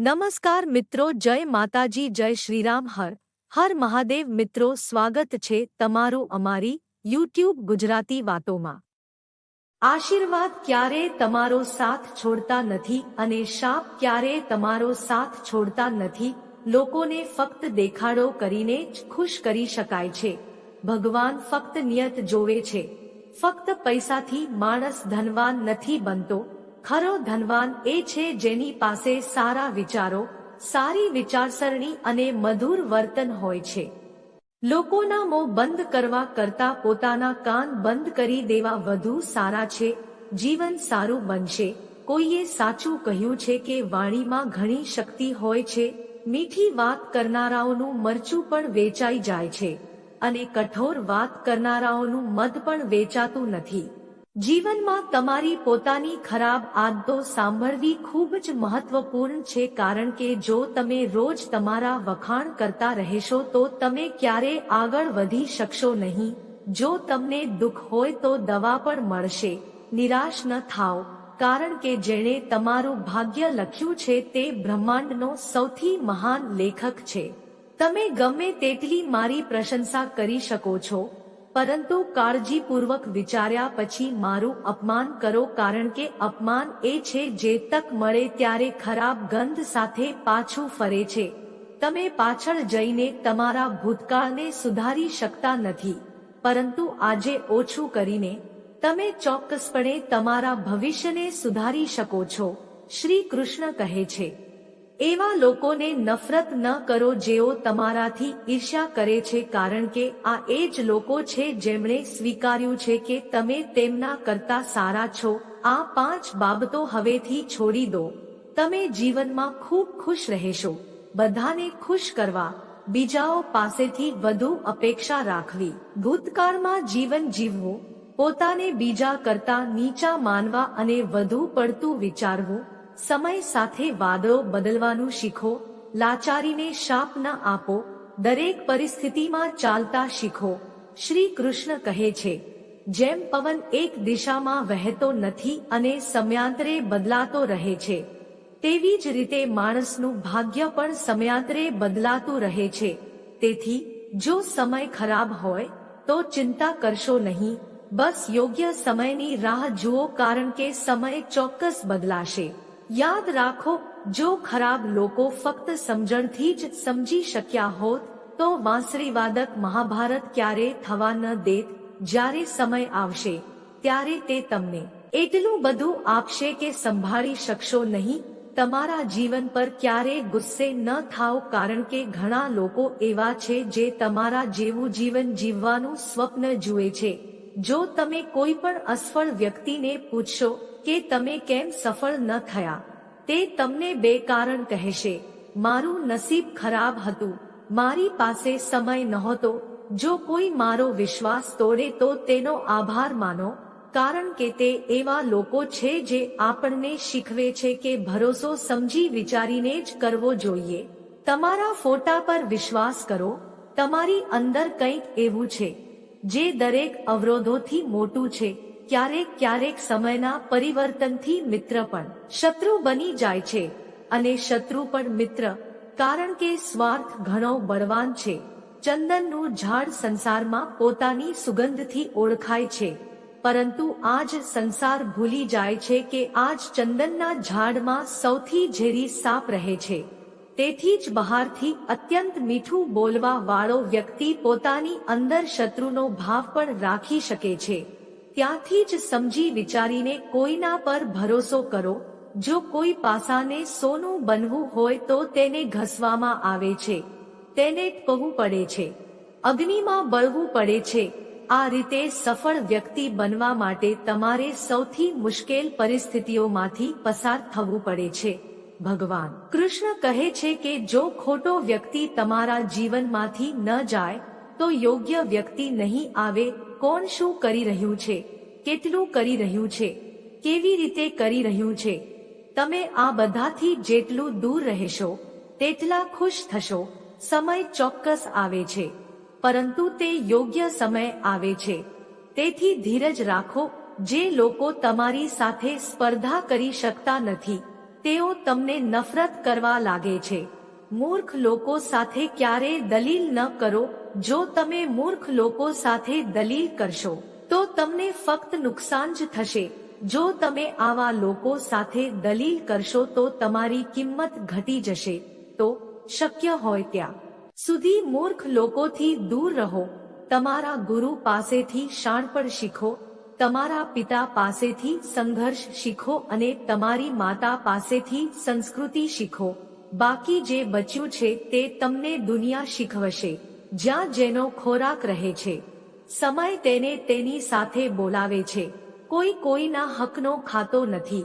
નમસ્કાર મિત્રો, જય માતાજી, જય શ્રીરામ, હર. હર મહાદેવ મિત્રો, સ્વાગત છે તમારું અમારી યુટ્યુબ ગુજરાતી વાતોમાં. આશીર્વાદ ક્યારે તમારો સાથ છોડતા નથી અને શાપ ક્યારે તમારો સાથ છોડતા નથી, લોકોને ફક્ત દેખાડો કરીને જ ખુશ કરી શકાય છે. ભગવાન ફક્ત નિયત જોવે છે. ફક્ત પૈસાથી માણસ ધનવાન નથી બનતો ખરો ધનવાન એ છે જેની પાસે સારા વિચારો, સારી વિચારસરણી અને મધુર વર્તન હોય છે. લોકોના મો બંધ કરવા કરતા પોતાના કાન બંધ કરી દેવા વધુ સારા છે, જીવન સારું બનશે. કોઈએ સાચું કહ્યું છે કે વાણીમાં ઘણી શક્તિ હોય છે, મીઠી વાત કરનારાઓનું મરચું પણ વેચાઈ જાય છે. અને કઠોર વાત કરનારાઓનું મધ પણ વેચાતું નથી. જીવનમાં તમારી પોતાની ખરાબ આદતો સાંભળવી ખૂબ જ મહત્વપૂર્ણ છે કારણ કે જો તમે રોજ તમારા વખાણ કરતા રહેશો તો તમે ક્યારે આગળ વધી શકશો નહીં. જો તમને દુઃખ હોય તો દવા પણ મળશે. નિરાશ ન થાઓ, કારણ કે જેણે તમારું ભાગ્ય લખ્યું છે તે બ્રહ્માંડનો સૌથી મહાન લેખક છે. તમે ગમે તેટલી મારી પ્રશંસા કરી શકો છો પરંતુ કાળજીપૂર્વક વિચાર્યા પછી મારું અપમાન કરો કારણ કે અપમાન એ છે જે તક મળે ત્યારે ખરાબ ગંધ સાથે પાછું ફરે છે. તમે પાછળ જઈને તમારા ભૂતકાળને સુધારી શકતા નથી. પરંતુ આજે ઓછું કરીને, તમે ચોક્કસપણે તમારા ભવિષ્યને સુધારી શકો છો, શ્રી કૃષ્ણ કહે છે. એવા લોકોને નફરત ન કરો જેઓ તમારાથી ઈર્ષ્યા કરે છે કારણ કે આ એ જ લોકો છે જેમણે સ્વીકાર્યું છે કે તમે તેમના કરતા સારા છો. આ પાંચ બાબતો હવેથી છોડી દો. તમે જીવનમાં ખૂબ ખુશ રહેશો. બધાને ખુશ કરવા. બીજાઓ પાસેથી વધુ અપેક્ષા રાખવી. ભૂતકાળમાં જીવન જીવવું. પોતાને બીજા કરતા નીચા માનવા અને વધુ પડતું વિચારવું. સમય સાથે વાદળો બદલવાનું શીખો, લાચારીને શાપ ન આપો, દરેક પરિસ્થિતિમાં ચાલતા શીખો. શ્રી કૃષ્ણ કહે છે, જેમ પવન એક દિશામાં વહેતો નથી અને સમયાંતરે બદલાતો રહે છે, તેવી જ રીતે માણસનું ભાગ્ય પણ સમયાંતરે બદલાતું રહે છે. તેથી, જો સમય ખરાબ હોય, તો ચિંતા કરશો નહીં. બસ યોગ્ય સમયની રાહ જુઓ કારણ કે સમય ચોક્કસ બદલાશે. યાદ રાખો, જો ખરાબ લોકો ફક્ત સમજણથી જ સમજી શક્યા હોત, તો વાંસરીવાદક મહાભારત ક્યારે થવા ન દેત, જ્યારે સમય આવશે, ત્યારે તે તમને એટલું બધું આપશે કે સંભાળી શકશો નહીં, તમારા જીવન પર ક્યારે ગુસ્સે ન થાવ, કારણ કે ઘણા લોકો એવા છે જે તમારા જેવું જીવન જીવવાનું સ્વપ્ન જુએ છે. જો તમે કોઈ પણ અસફળ વ્યક્તિને પૂછશો કે તમે કેમ સફળ ન થયા? તે તમને બે કારણ કહેશે. મારું નસીબ ખરાબ હતું. મારી પાસે સમય નહોતો. જો કોઈ મારો વિશ્વાસ તોડે તો તેનો આભાર માનો, કારણ કે તે એવા લોકો છે જે આપણને શીખવે છે કે ભરોસો સમજી વિચારીને જ કરવો જોઈએ. તમારા ફોટા પર વિશ્વાસ કરો. તમારી અંદર કંઈક એવું છે, જે દરેક અવરોધોથી મોટું છે. ક્યારેક ક્યારેક સમયના પરિવર્તનથી મિત્ર પણ શત્રુ બની જાય છે અને શત્રુ પણ મિત્ર, કારણ કે સ્વાર્થ ઘણો બળવાન છે. ચંદનનું ઝાડ સંસારમાં પોતાની સુગંધથી ઓળખાય છે. પરંતુ આજ સંસાર ભૂલી જાય છે કે આજ ચંદનના ઝાડમાં સૌથી ઝેરી સાપ રહે છે. તેથી જ બહારથી અત્યંત મીઠું બોલવા વાળો વ્યક્તિ પોતાની અંદર શત્રુનો ભાવ પણ રાખી શકે છે. ત્યાંથી જ સમજી વિચારીને કોઈના પર ભરોસો કરો. જો કોઈ પાસાને સોનું બનવું હોય તો તેને ઘસવામાં આવે છે. તેને ટપવું પડે છે. અગ્નિમાં બળવું પડે છે. આ રીતે સફળ વ્યક્તિ બનવા માટે તમારે સૌથી મુશ્કેલ પરિસ્થિતિઓમાંથી પસાર થવું પડે છે. ભગવાન કૃષ્ણ કહે છે કે જો ખોટો વ્યક્તિ તમારા જીવનમાંથી ન જાય, તો યોગ્ય વ્યક્તિ નહીં આવે કોણ શું કરી રહ્યું છે? કેટલું કરી રહ્યું છે? કેવી રીતે કરી રહ્યું છે? તમે આ બધાથી જેટલું દૂર રહેશો, તેટલા ખુશ થશો. સમય ચોક્કસ આવે છે. પરંતુ તે યોગ્ય સમય આવે છે. તેથી ધીરજ રાખો, જે લોકો તમારી સાથે સ્પર્ધા કરી શકતા નથી, તેઓ તમને નફરત કરવા લાગે છે. મૂર્ખ લોકો સાથે ક્યારેય દલીલ ન કરો જો તમે મૂર્ખ લોકો સાથે દલીલ કરશો, તો તમને ફક્ત નુકસાન જ થશે. જો તમે આવા લોકો સાથે દલીલ કરશો, તો તમારી કિંમત ઘટી જશે. તો શક્ય હોય ત્યાં સુધી મૂર્ખ લોકોથી દૂર રહો. તમારા ગુરુ પાસેથી શાણપણ શીખો, તમારા પિતા પાસેથી સંઘર્ષ શીખો અને તમારી માતા પાસેથી સંસ્કૃતિ શીખો. બાકી જે બચ્યું છે, તે તમને દુનિયા શીખવશે. જ્યાં જેનો ખોરાક રહે છે. સમય તેને તેની સાથે બોલાવે છે. કોઈ કોઈના હકનો ખાતો નથી.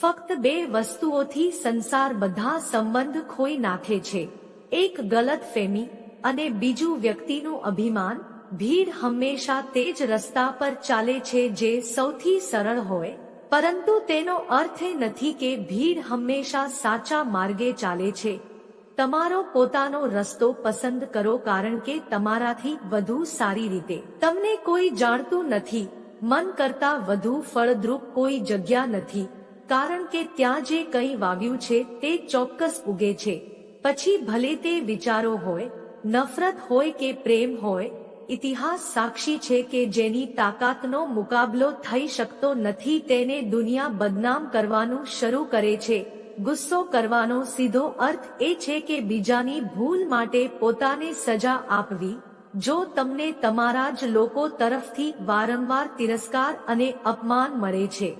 ફક્ત બે વસ્તુઓથી સંસાર બધા સંબંધ ખોઈ નાખે છે. એક ગલત ફેમી અને બીજું વ્યક્તિનું અભિમાન. ભીડ હંમેશા તે જ રસ્તા પર ચાલે છે જે સૌથી સરળ હોય. પરંતુ તેનો અર્થ નથી કે ભીડ હંમેશા સાચા માર્ગે ચાલે છે. તમારો પોતાનો રસ્તો પસંદ કરો કારણ કે તમારાથી વધુ સારી રીતે. તમને કોઈ જાણતું નથી. મન કરતા વધુ ફળદ્રુપ કોઈ જગ્યા નથી. કારણ કે ત્યાં જે કંઈ વાવ્યું છે તે ચોક્કસ ઉગે છે. પછી ભલે તે વિચારો હોય, નફરત હોય કે પ્રેમ હોય, ઇતિહાસ સાક્ષી છે કે જેની તાકાતનો મુકાબલો થઈ શકતો નથી તેને દુનિયા બદનામ કરવાનું શરૂ કરે છે. ગુસ્સો કરવાનો સીધો અર્થ એ છે કે બીજાની ભૂલ માટે પોતાને સજા આપવી. જો તમને તમારા જ લોકો તરફથી વારંવાર તિરસ્કાર અને અપમાન મળે છે,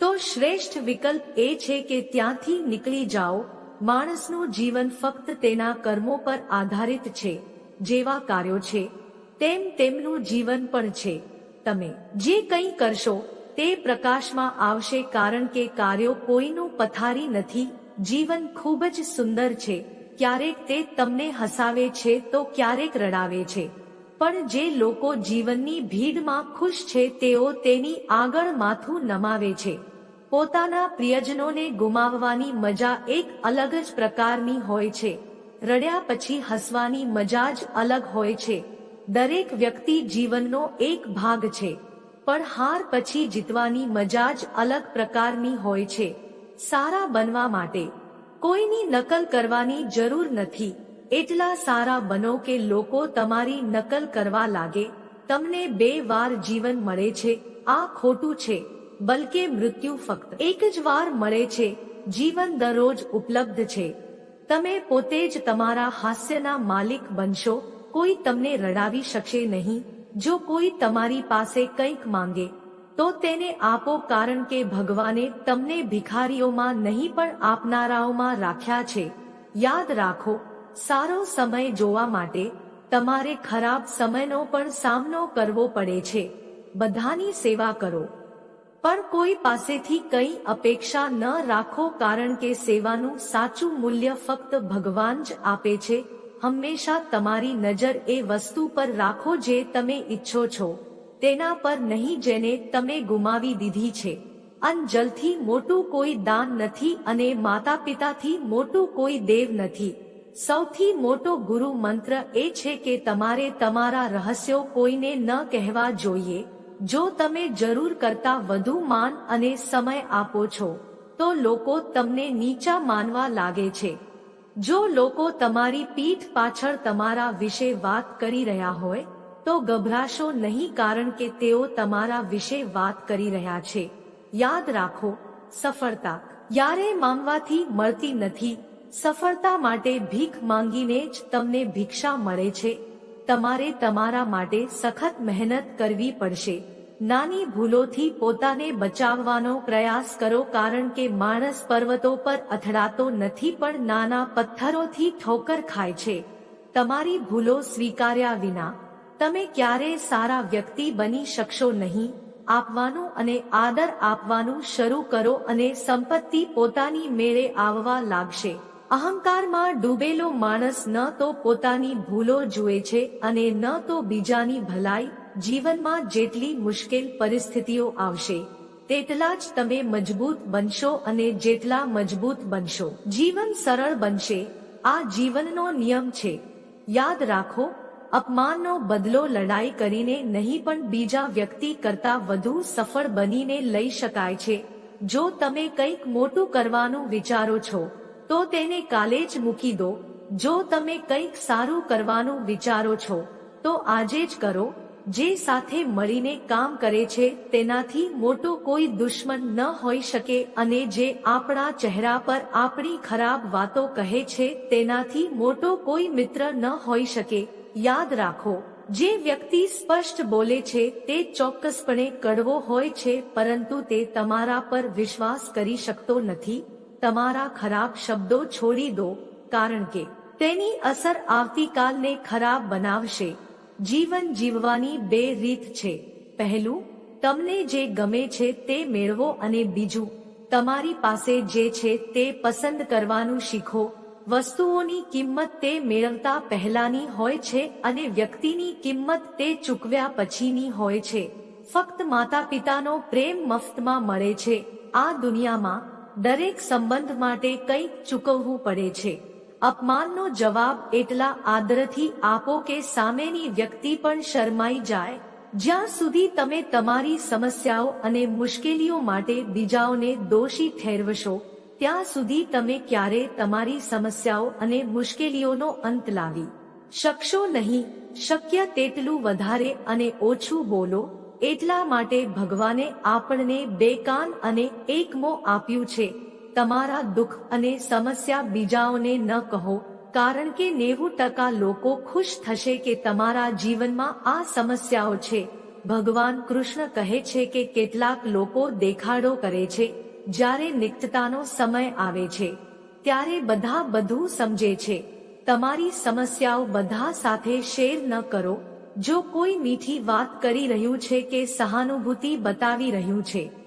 તો શ્રેષ્ઠ વિકલ્પ એ છે કે ત્યાંથી નીકળી જાઓ. માણસનું જીવન ફક્ત તેના કર્મો પર આધારિત છે, જેવા કાર્યો છે, તેમ તેમનું જીવન પણ છે. તમે જે કંઈ કરશો તે પ્રકાશમાં આવશે કારણ કે કાર્યો કોઈનું પથારી નથી, જીવન ખૂબ જ સુંદર છે, ક્યારેક તે તમને હસાવે છે તો ક્યારેક રડાવે છે. પણ જે લોકો જીવનની ભીડમાં ખુશ છે તેઓ તેની આગળ માથું નમાવે છે. પોતાના પ્રિયજનોને ગુમાવવાની મજા એક અલગ જ પ્રકારની હોય છે. રડ્યા પછી હસવાની મજા જ અલગ હોય છે. દરેક વ્યક્તિ જીવનનો એક ભાગ છે. પણ હાર પછી જીતવાની મજા જ અલગ પ્રકારની હોય છે. સારા બનવા માટે. કોઈની નકલ કરવાની જરૂર નથી. એટલા સારા બનો કે લોકો તમારી નકલ કરવા લાગે. તમને બે વાર જીવન મળે છે. આ ખોટું છે. બલકે મૃત્યુ ફક્ત એક જ વાર મળે છે. જીવન દરરોજ ઉપલબ્ધ છે. તમે પોતે જ તમારા હાસ્યના માલિક બનશો. કોઈ તમને રડાવી શકશે નહીં. જો કોઈ તમારી પાસે કંઈક માંગે, તો તેને આપો કારણ કે ભગવાને તમને ભિખારીઓમાં નહીં પણ આપનારાઓમાં રાખ્યા છે. યાદ રાખો, સારો સમય જોવા માટે તમારે ખરાબ સમયનો પણ સામનો કરવો પડે છે. બધાની સેવા કરો. પણ કોઈ પાસેથી કંઈ અપેક્ષા ન રાખો કારણ કે સેવાનું સાચું મૂલ્ય ફક્ત ભગવાન જ આપે છે હંમેશા તમારી નજર એ વસ્તુ પર રાખો જે તમે ઈચ્છો છો. તેના પર નહીં જેને તમે ગુમાવી દીધી છે. અનજલથી મોટું કોઈ દાન નથી અને માતા પિતાથી મોટું કોઈ દેવ નથી. સૌથી મોટો ગુરુ મંત્ર એ છે કે તમારે તમારા રહસ્યો કોઈને ન કહેવા જોઈએ. જો તમે જરૂર કરતા વધુ માન અને સમય આપો છો, તો લોકો તમને નીચા માનવા લાગે છે. જો લોકો તમારી પીઠ પાછળ તમારા વિશે વાત કરી રહ્યા હોય, તો ગભરાશો નહીં કારણ કે તેઓ તમારા વિશે વાત કરી રહ્યા છે. યાદ રાખો, સફળતા યારે માંગવાથી મળતી નથી. સફળતા માટે ભીખ માંગીને જ તમને ભિક્ષા મળે છે. તમારે તમારા માટે સખત મહેનત કરવી પડશે. નાની ભૂલોથી પોતાને બચાવવાનો પ્રયાસ કરો કારણ કે માણસ પર્વતો પર અથડાતો નથી પણ નાના પથ્થરોથી ઠોકર ખાય છે. તમારી ભૂલો સ્વીકાર્યા વિના તમે ક્યારે સારા વ્યક્તિ બની શકશો નહીં. આપવાનું અને આદર આપવાનું શરૂ કરો અને સંપત્તિ પોતાની મેળે આવવા લાગશે. અહંકારમાં ડૂબેલો માણસ ન તો પોતાની ભૂલો જુએ છે અને ન તો બીજાની ભલાઈ જીવનમાં જેટલી મુશ્કેલ પરિસ્થિતિઓ આવશે, તેટલા જ તમે મજબૂત બનશો અને જેટલા મજબૂત બનશો. જીવન સરળ બનશે, આ જીવનનો નિયમ છે. યાદ રાખો, અપમાનનો બદલો લડાઈ કરીને નહીં પણ બીજા વ્યક્તિ કરતા વધુ સફળ બનીને લઈ શકાય છે. જો તમે કંઈક મોટું કરવાનું વિચારો છો, તો તેને કાલે જ મૂકી દો. જો તમે કંઈક સારું કરવાનું વિચારો છો, તો આજે જ કરો. જે સાથે મળીને કામ કરે છે, તેનાથી મોટો કોઈ દુશ્મન ન હોઈ શકે અને જે આપણા ચહેરા પર આપણી ખરાબ વાતો કહે છે, તેનાથી મોટો કોઈ મિત્ર ન હોઈ શકે. યાદ રાખો, જે વ્યક્તિ સ્પષ્ટ બોલે છે, તે ચોક્કસપણે કડવો હોય છે, પરંતુ તે તમારા પર વિશ્વાસ કરી શકતો નથી. તમારા ખરાબ શબ્દો છોડી દો, કારણ કે તેની અસર આવતીકાલને ખરાબ બનાવશે. જીવન જીવવાની બે રીત છે. પહેલું, તમને જે ગમે છે તે મેળવો અને બીજું, તમારી પાસે જે છે તે પસંદ કરવાનું શીખો. વસ્તુઓની કિંમત તે મેળવતા પહેલાની હોય છે અને વ્યક્તિની કિંમત તે ચૂકવ્યા પછીની હોય છે. ફક્ત માતા પિતાનો પ્રેમ મફતમાં મળે છે. આ દુનિયામાં દરેક સંબંધ માટે કંઈક ચૂકવવું પડે છે. અપમાનનો જવાબ એટલા આદરથી આપો કે સામેની વ્યક્તિ પણ શરમાઈ જાય. જ્યાં સુધી તમે તમારી સમસ્યાઓ અને મુશ્કેલીઓ માટે બીજાઓને દોષી ઠેરવશો, ત્યાં સુધી તમે ક્યારે તમારી સમસ્યાઓ અને મુશ્કેલીઓનો અંત લાવી શકશો નહીં. શક્ય તેટલું વધારે અને ઓછું બોલો, એટલા માટે ભગવાને આપણને બે કાન અને એક મો આપ્યું છે. તમારા દુઃખ અને સમસ્યા બીજાઓને ન કહો, કારણ કે નેવું ટકા લોકો ખુશ થશે કે તમારા જીવનમાં આ સમસ્યાઓ છે. ભગવાન કૃષ્ણ કહે છે કે કેટલાક લોકો દેખાડો કરે છે, જ્યારે નિકટતાનો સમય આવે છે. ત્યારે બધા બધું સમજે છે. તમારી સમસ્યાઓ બધા સાથે શેર ન કરો. જો કોઈ મીઠી વાત કરી રહ્યું છે કે સહાનુભૂતિ બતાવી રહ્યું છે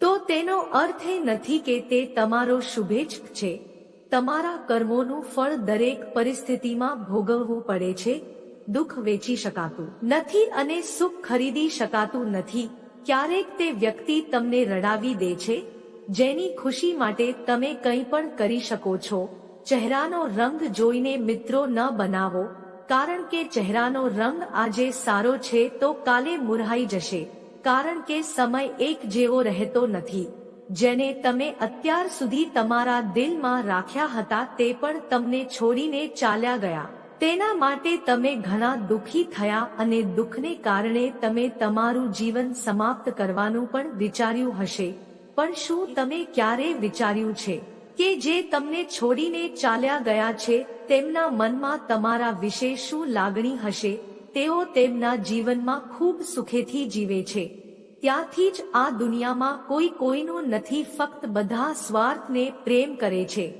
તો તેનો અર્થ એ નથી કે તે તમારો શુભેચ્છક છે. તમારા કર્મોનું ફળ દરેક પરિસ્થિતિમાં ભોગવવું પડે છે. દુઃખ વેચી શકાતું નથી અને સુખ ખરીદી શકાતું નથી. ક્યારેક તે વ્યક્તિ તમને રડાવી દે છે. જેની ખુશી માટે તમે કંઈ પણ કરી શકો છો. ચહેરાનો રંગ જોઈને મિત્રો ન બનાવો. કારણ કે ચહેરાનો રંગ આજે સારો છે તો કાલે મુરહાઈ જશે. કારણ કે સમય એક જેવો રહેતો નથી. જેને તમે અત્યાર સુધી તમારા દિલમાં રાખ્યા હતા તે પણ તમને છોડીને ચાલ્યા ગયા. તેના માટે તમે ઘણા દુઃખી થયા અને દુઃખને કારણે તમે તમારું જીવન સમાપ્ત કરવાનું પણ વિચાર્યું હશે. પણ શું તમે ક્યારે વિચાર્યું છે કે જે તમને છોડીને ચાલ્યા ગયા છે તેમના મનમાં તમારા વિશે શું લાગણી હશે? તેઓ તેમના જીવનમાં ખૂબ સુખેથી જીવે છે. ત્યાંથી જ આ દુનિયામાં કોઈ કોઈનું નથી, ફક્ત બધા સ્વાર્થને પ્રેમ કરે છે.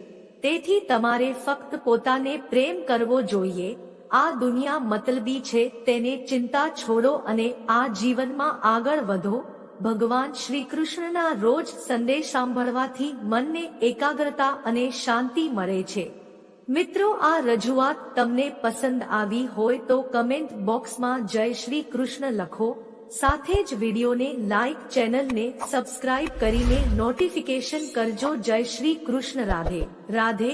તેથી તમારે ફક્ત પોતાને પ્રેમ કરવો જોઈએ. આ દુનિયા મતલબી છે, તેને ચિંતા છોડો અને આ જીવનમાં આગળ વધો. ભગવાન શ્રી કૃષ્ણના રોજ સંદેશ સાંભળવાથી મનને એકાગ્રતા અને શાંતિ મળે છે. મિત્રો, આ રજૂઆત તમને પસંદ આવી હોય તો કમેન્ટ બોક્સમાં જય શ્રી કૃષ્ણ લખો. સાથે જ વિડીયોને લાઈક ચેનલને સબસ્ક્રાઇબ કરીને નોટિફિકેશન કરજો. જય શ્રી કૃષ્ણ રાધે. રાધે.